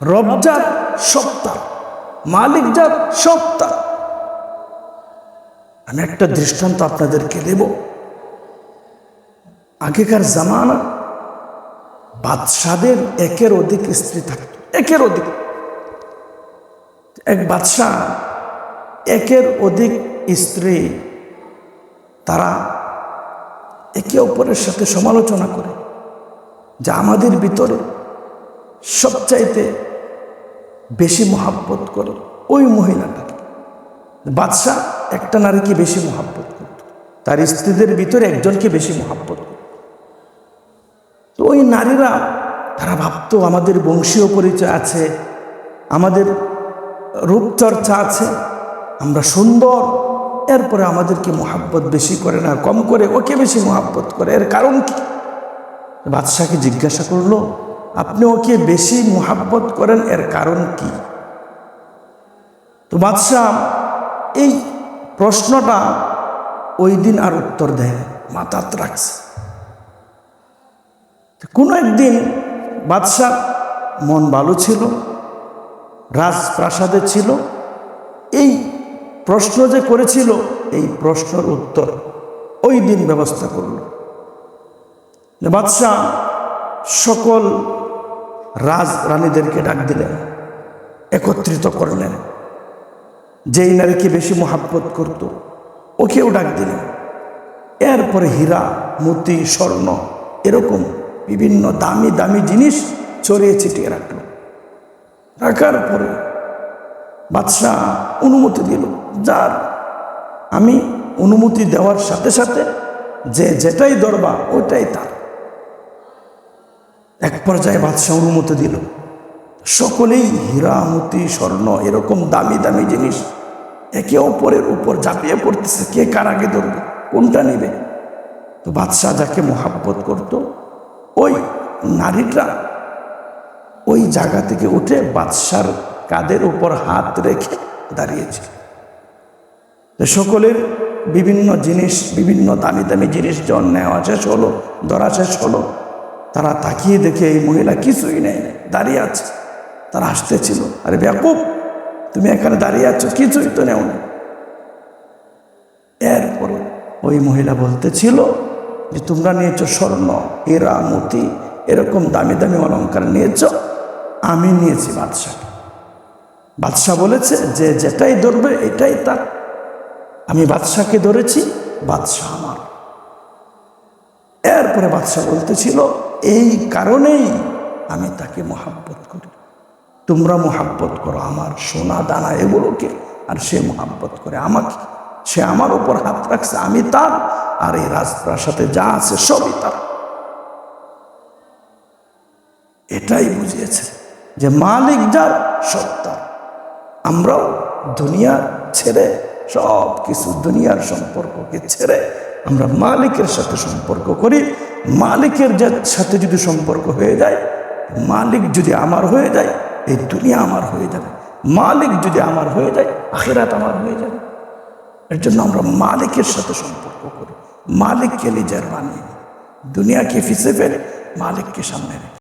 রবজাত সপ্তাহ, মালিক জাত সপ্তাহ। আমি একটা দৃষ্টান্ত আপনাদেরকে দেব। আগেকার জামানা বাদশাদের একের অধিক স্ত্রী থাকত, একের অধিক। এক বাদশাহ, একের অধিক স্ত্রী তারা একে অপরের সাথে সমালোচনা করে। যা আমাদের ভিতরে সবচাইতে বেশি মহাব্বত করে। ওই মহিলাটাকে বাদশাহ একটা নারীকে বেশি মহাব্বত করত। তার স্ত্রীদের ভিতরে একজনকে বেশি মহাব্বত তো ওই নারীরা, তারা ভাবতো, আমাদের বংশীয় পরিচয় আছে, আমাদের রূপচর্চা আছে, আমরা সুন্দর, এরপরে আমাদেরকে মহাব্বত বেশি করে না, কম করে ওকে বেশি মহাব্বত করে। এর কারণ কি? বাদশাহকে জিজ্ঞাসা করল আপনি ওকে বেশি মোহাব্বত করেন, এর কারণ কি? তো বাদশাহ, এই প্রশ্নটা ওই দিন আর উত্তর দেয় মাথাত রাখছে। কোনো একদিন বাদশাহ মন ভালো ছিল, রাজপ্রাসাদে ছিল, এই প্রশ্ন যে করেছিল, এই প্রশ্নের উত্তর ওই দিন ব্যবস্থা করল। বাদশাহ সকল রাজ রানীদেরকে ডাক দিলেন, একত্রিত করলেন। যেই নারীকে বেশি মোহাব্বত করত, ওকেও ডাক দিলেন। এরপরে হীরা, মতি, স্বর্ণ এরকম বিভিন্ন দামি দামি জিনিস ছড়িয়ে ছিটিয়ে রাখল। রাখার পরে বাদশাহ অনুমতি দিল, যার, আমি অনুমতি দেওয়ার সাথে সাথে যে যেটাই দরবা ওটাই তার। এক পর্যায়ে বাদশাহ অনুমতি দিল। সকলেই হীরা মতি স্বর্ণ, এরকম দামি দামি জিনিস একে অপরের উপর ঝাঁপিয়ে পড়তেছে। কে কার আগে ধরবে? কোনটা নেবে? তো বাদশাহ যাকে মোহাব্বত করত, ওই নারীটা ওই জায়গা থেকে উঠে বাদশার কাদের উপর হাত রেখে দাঁড়িয়েছিল। তো সকলের বিভিন্ন জিনিস, বিভিন্ন দামি দামি জিনিস যখন নেওয়া শেষ হলো, ধরা শেষ হলো তারা তাকিয়ে দেখে এই মহিলা কিছুই নেই, দাঁড়িয়ে আছে। তারা আসতেছিল আরে ব্যাকুব, তুমি এখানে দাঁড়িয়ে আছো, কিছুই তো নেও না। এরপরে ওই মহিলা বলতেছিল যে, তোমরা নিয়েছো স্বর্ণ এরা মতি, এরকম দামি দামি অলঙ্কার নিয়েছ, আমি নিয়েছি বাদশাহ। বাদশাহ বলেছে, যে যেটাই ধরবে এটাই তার। আমি বাদশাকে ধরেছি, বাদশাহ আমার। এরপরে বাদশাহ বলতেছিল, এই কারণেই আমি তাকে মহাব্বত করি। তোমরা মহাব্বত করো আমার সোনা দানা এগুলোকে, আর সে মহাব্বত করে আমাকে। সে আমার উপর হাত রাখছে, আমি তার, আর এই রাজপ্রাসাদে যা আছে সবই তার। এটাই বুঝিয়েছে যে মালিক যার সত্তা আমরাও দুনিয়া ছেড়ে সব কিছু দুনিয়ার সম্পর্ককে ছেড়ে আমরা মালিকের সাথে সম্পর্ক করি, মালিকের সাথে যদি সম্পর্ক হয়ে যায়, মালিক যদি আমার হয়ে যায়, এই দুনিয়া আমার হয়ে যাবে। মালিক যদি আমার হয়ে যায়, আখেরাত আমার হয়ে যাবে। এর জন্য আমরা মালিকের সাথে সম্পর্ক করি। মালিককে নিজের বানিয়ে দুনিয়াকে ফিসে ফেলে, মালিককে সামনে রেখে।